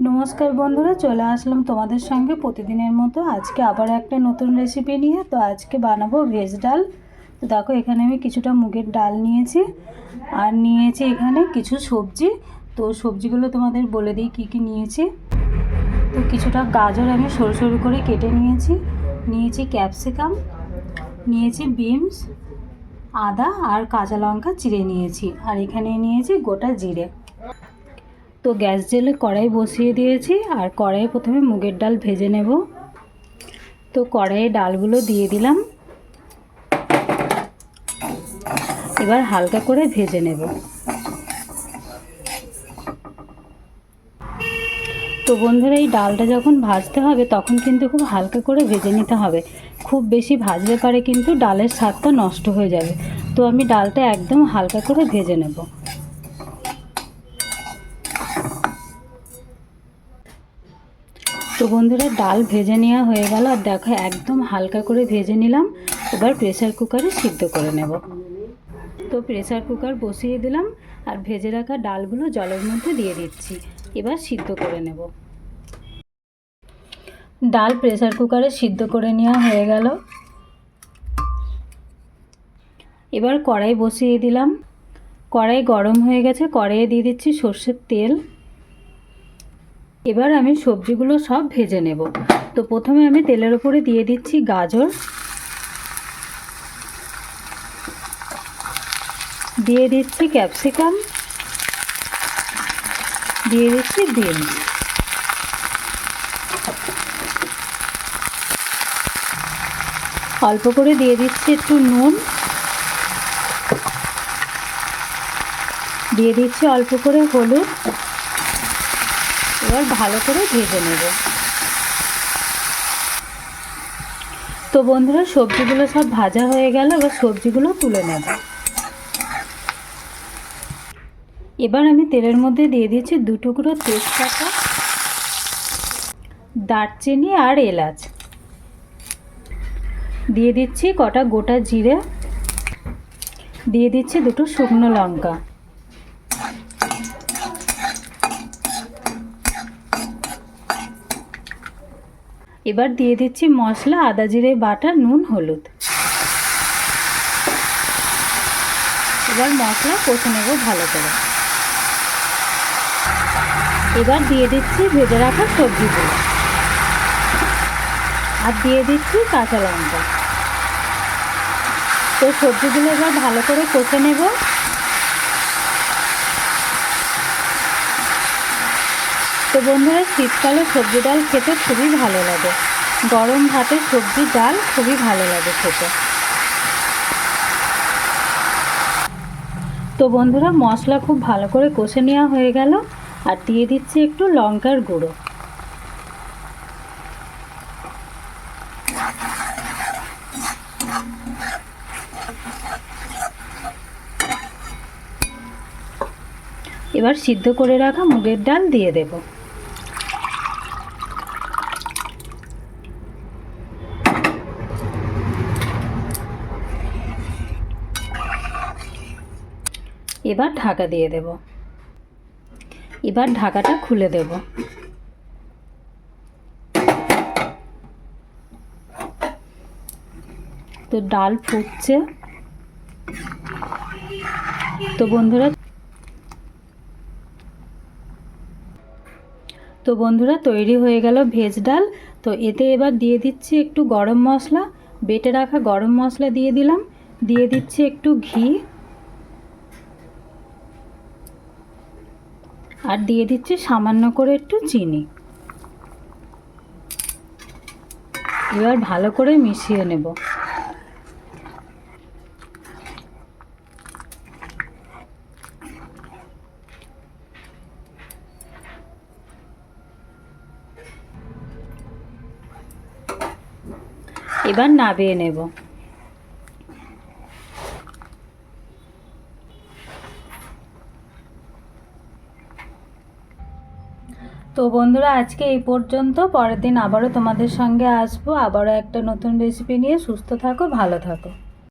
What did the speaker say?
নমস্কার বন্ধুরা, চলে আসলাম তোমাদের সঙ্গে প্রতিদিনের মতো। আজকে আবার একটা নতুন রেসিপি নিয়ে, তো আজকে বানাবো ভেজ ডাল। তো দেখো, এখানে আমি কিছুটা মুগের ডাল নিয়েছি, আর নিয়েছি এখানে কিছু সবজি। তো সবজিগুলো তোমাদের বলে দিই কী কী নিয়েছি। তো কিছুটা গাজর আমি সরু সরু করে কেটে নিয়েছি। নিয়েছি ক্যাপসিকাম নিয়েছি বিনস আদা আর কাঁচা লঙ্কা চিড়ে নিয়েছি। আর এখানে নিয়েছি গোটা জিরে। তো গ্যাস জেলে কড়াই বসিয়ে দিয়েছি আর কড়াইয়ে প্রথমে মুগের ডাল ভেজে নেব। তো কড়াইয়ে ডালগুলো দিয়ে দিলাম। এবার হালকা করে ভেজে নেব। তো বন্ধুরা, এই ডালটা যখন ভাজতে হবে তখন কিন্তু খুব হালকা করে ভেজে নিতে হবে। খুব বেশি ভাজলে পারে কিন্তু ডালের স্বাদটা নষ্ট হয়ে যাবে। তো আমি ডালটা একদম হালকা করে ভেজে নেব। তো বন্ধুরা ডাল ভেজে নেওয়া হয়ে গেল। আর দেখো, একদম হালকা করে ভেজে নিলাম। এবার প্রেসার কুকারে সিদ্ধ করে নেব। তো প্রেসার কুকার বসিয়ে দিলাম। আর ভেজে রাখা ডালগুলো জলের মধ্যে দিয়ে দিচ্ছি। এবার সিদ্ধ করে নেব। ডাল প্রেসার কুকারে সিদ্ধ করে নেওয়া হয়ে গেল। এবার কড়াই বসিয়ে দিলাম। কড়াই গরম হয়ে গেছে। কড়াইয়ে দিয়ে দিচ্ছি সর্ষের তেল। এবার আমি সবজিগুলো সব ভেজে নেব। তো প্রথমে আমি তেলের উপরে দিয়ে দিচ্ছি গাজর। দিয়ে দিচ্ছি ক্যাপসিকাম। দিয়ে দিচ্ছি বিনস অল্প করে দিয়ে দিচ্ছি একটু নুন। দিয়ে দিচ্ছি অল্প করে হলুদ। এবার ভালো করে ভেজে নেব। তো বন্ধুরা, সবজিগুলো সব ভাজা হয়ে গেল, এবার সবজিগুলো তুলে নেব। এবার আমি তেলের মধ্যে দিয়ে দিয়েছি দু টুকরো তেজপাতা, দারচিনি আর এলাচ। দিয়ে দিচ্ছি কটা গোটা জিরে, দিয়ে দিচ্ছি দুটো শুকনো লঙ্কা। এবার দিয়ে দিচ্ছি মশলা, আদা জিরে, বাটা, নুন, হলুদ। এবার মশলা কষে নেব ভালো করে। এবার দিয়ে দিচ্ছি ভেজে রাখা সবজিগুলো। আর দিয়ে দিচ্ছি কাঁচা লঙ্কা। তো সবজিগুলো এবার ভালো করে কষে নেব। তো বন্ধুরা শীতকালে সবজি ডাল খেতে খুবই ভালো লাগে। গরম ভাতে সবজি ডাল খুবই ভালো লাগে খেতে। তো বন্ধুরা, মশলা খুব ভালো করে কষে নেওয়া হয়ে গেল, আর দিয়ে দিচ্ছি একটু লঙ্কার গুঁড়ো। এবার সিদ্ধ করে রাখা মুগের ডাল দিয়ে দেব। এবার ঢাকা দিয়ে দেব। এবার ঢাকাটা খুলে দেব। তো ডাল ফুটছে। তো বন্ধুরা তো বন্ধুরা তৈরি হয়ে গেল ভেজ ডাল। তো এতে এবার দিয়ে দিচ্ছি একটু গরম মশলা। বেটে রাখা গরম মশলা দিয়ে দিলাম। দিয়ে দিচ্ছি একটু ঘি। আর দিয়ে দিচ্ছি সামান্য করে একটু চিনি। এবার ভালো করে মিশিয়ে নেব। এবার নাবিয়ে নেব। তো বন্ধুরা, আজকে এই পর্যন্ত। পরের দিন আবারও তোমাদের সঙ্গে আসব। আবারও একটা নতুন রেসিপি নিয়ে। সুস্থ থাকো, ভালো থাকো।